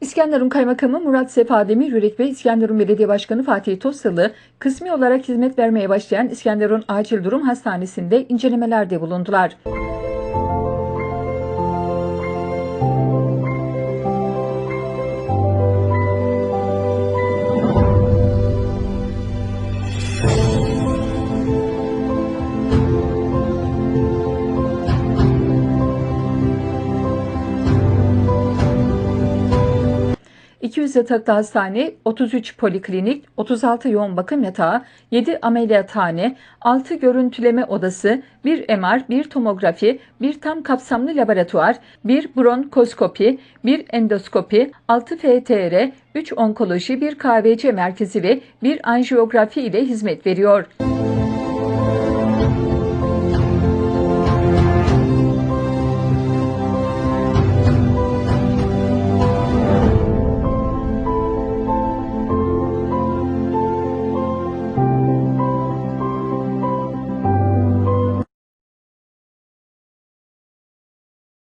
İskenderun Kaymakamı Murat Sefa Demir Yürek ve İskenderun Belediye Başkanı Fatih Tosalı, kısmi olarak hizmet vermeye başlayan İskenderun Acil Durum Hastanesi'nde incelemelerde bulundular. ...200 yataklı hastane, 33 poliklinik, 36 yoğun bakım yatağı, 7 ameliyathane, 6 görüntüleme odası, 1 MR, 1 tomografi, 1 tam kapsamlı laboratuvar, 1 bronkoskopi, 1 endoskopi, 6 FTR, 3 onkoloji, 1 KVC merkezi ve 1 anjiyografi ile hizmet veriyor.